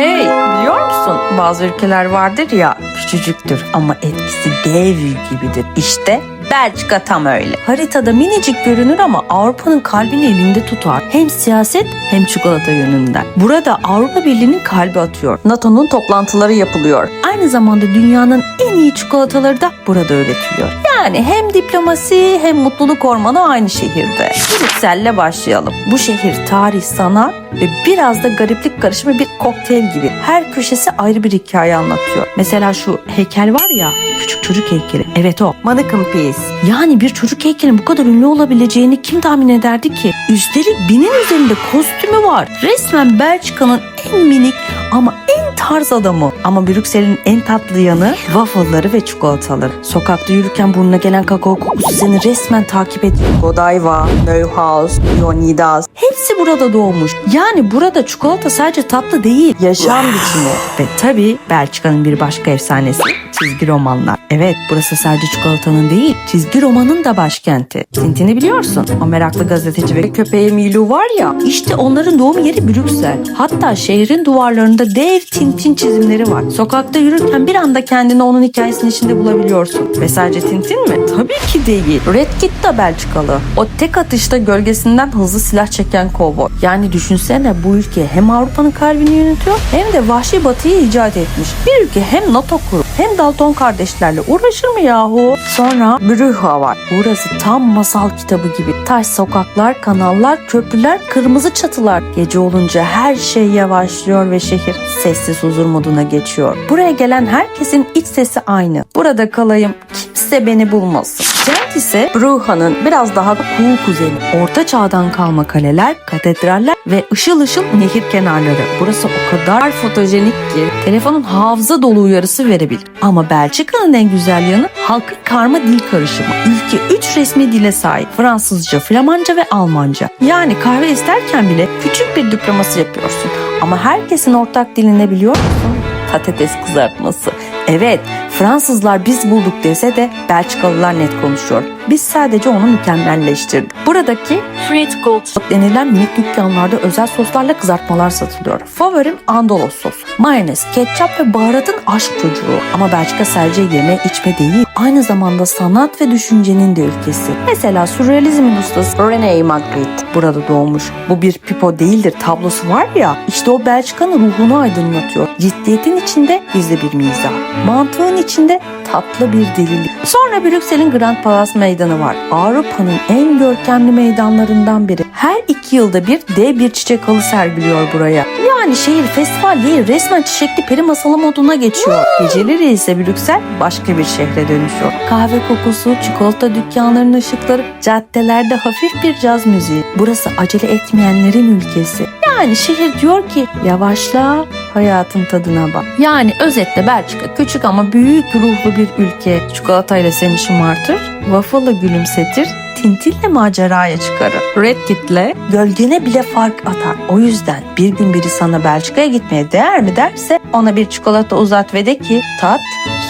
Hey biliyor musun bazı ülkeler vardır ya küçücüktür ama etkisi dev gibidir. İşte Belçika tam öyle. Haritada minicik görünür ama Avrupa'nın kalbini elinde tutar. Hem siyaset hem çikolata yönünden. Burada Avrupa Birliği'nin kalbi atıyor. NATO'nun toplantıları yapılıyor. Aynı zamanda dünyanın en iyi çikolataları da burada üretiliyor. Yani hem diplomasi hem mutluluk ormanı aynı şehirde. Brüksel'le başlayalım. Bu şehir tarih, sanat ve biraz da gariplik karışımı bir kokteyl gibi. Her köşesi ayrı bir hikaye anlatıyor. Mesela şu heykel var ya, küçük çocuk heykeli. Evet o. Mannequin Peace. Yani bir çocuk heykelin bu kadar ünlü olabileceğini kim tahmin ederdi ki? Üstelik binin üzerinde kostümü var. Resmen Belçika'nın en minik ama en tarz adamı. Ama Brüksel'in en tatlı yanı waffle'ları ve çikolataları. Sokakta yürürken burnuna gelen kakao kokusu seni resmen takip ediyor. Godiva, Neuhaus, Leonidas hepsi burada doğmuş. Yani burada çikolata sadece tatlı değil, yaşam biçimi. Ve tabii Belçika'nın bir başka efsanesi çizgi romanlar. Evet burası sadece çikolatanın değil, çizgi romanın da başkenti. Tintin'i biliyorsun. O meraklı gazeteci ve köpeği Milou var ya, işte onların doğum yeri Brüksel. Hatta şehrin duvarlarında dev Tintin çizimleri var. Sokakta yürürken bir anda kendini onun hikayesinin içinde bulabiliyorsun. Ve sadece Tintin mi? Tabii ki değil. Red Kit da Belçikalı. O tek atışta gölgesinden hızlı silah çeken kovboy. Yani düşünsene bu ülke hem Avrupa'nın kalbini yönetiyor hem de vahşi batıyı icat etmiş. Bir ülke hem NATO kurup hem Dalton kardeşlerle uğraşır mı yahu? Sonra Brüha var. Burası tam masal kitabı gibi. Taş sokaklar, kanallar, köprüler, kırmızı çatılar. Gece olunca her şey yavaşlıyor ve şehir sessiz huzur moduna geçiyor. Buraya gelen herkesin iç sesi aynı. Burada kalayım, kimse beni bulmasın. Kent ise Bruga'nın biraz daha cool kuzeni. Orta çağdan kalma kaleler, katedraller ve ışıl ışıl nehir kenarları. Burası o kadar fotojenik ki telefonun hafıza dolu uyarısı verebilir. Ama Belçika'nın en güzel yanı halkın karma dil karışımı. Ülke 3 resmi dile sahip. Fransızca, Flamanca ve Almanca. Yani kahve isterken bile küçük bir diplomasi yapıyorsun. Ama herkesin ortak dilini biliyor musun? Patates kızartması. Evet, Fransızlar biz bulduk dese de Belçikalılar net konuşuyor. Biz sadece onu mükemmelleştirdik. Buradaki Frit Gold denilen minik dükkanlarda özel soslarla kızartmalar satılıyor. Favorim Andalos sos. Mayonez, ketçap ve baharatın aşk çocuğu. Ama Belçika sadece yeme içme değil, aynı zamanda sanat ve düşüncenin de ülkesi. Mesela sürrealizmin ustası René Magritte burada doğmuş. Bu bir pipo değildir tablosu var ya, işte o Belçika'nın ruhunu aydınlatıyor. Ciddiyetin içinde gizli bir mizah. Mantığın içinde tatlı bir delilik. Sonra Brüksel'in Grand Palace Meydanı var. Avrupa'nın en görkemli meydanlarından biri. Her iki yılda bir dev bir çiçek halı sergiliyor buraya. Yani şehir festival değil resmen çiçekli peri masalı moduna geçiyor. Geceleri ise Brüksel başka bir şehre dönüşüyor. Kahve kokusu, çikolata dükkanlarının ışıkları, caddelerde hafif bir caz müziği. Burası acele etmeyenlerin ülkesi. Yani şehir diyor ki yavaşla hayatın tadına bak. Yani özetle Belçika küçük ama büyük ruhlu bir ülke. Çikolatayla seni şımartır, waffle'la gülümsetir, Tintin'le maceraya çıkarır. Red Kit'le gölgene bile fark atar. O yüzden bir gün biri sana Belçika'ya gitmeye değer mi derse ona bir çikolata uzat ve de ki tat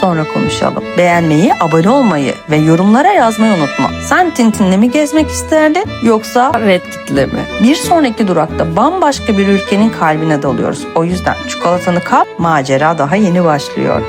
sonra konuşalım. Beğenmeyi, abone olmayı ve yorumlara yazmayı unutma. Sen Tintin'le mi gezmek isterdin yoksa Red Kit'le mi? Bir sonraki durakta bambaşka bir ülkenin kalbine dalıyoruz. O yüzden çikolatanı kap, macera daha yeni başlıyor.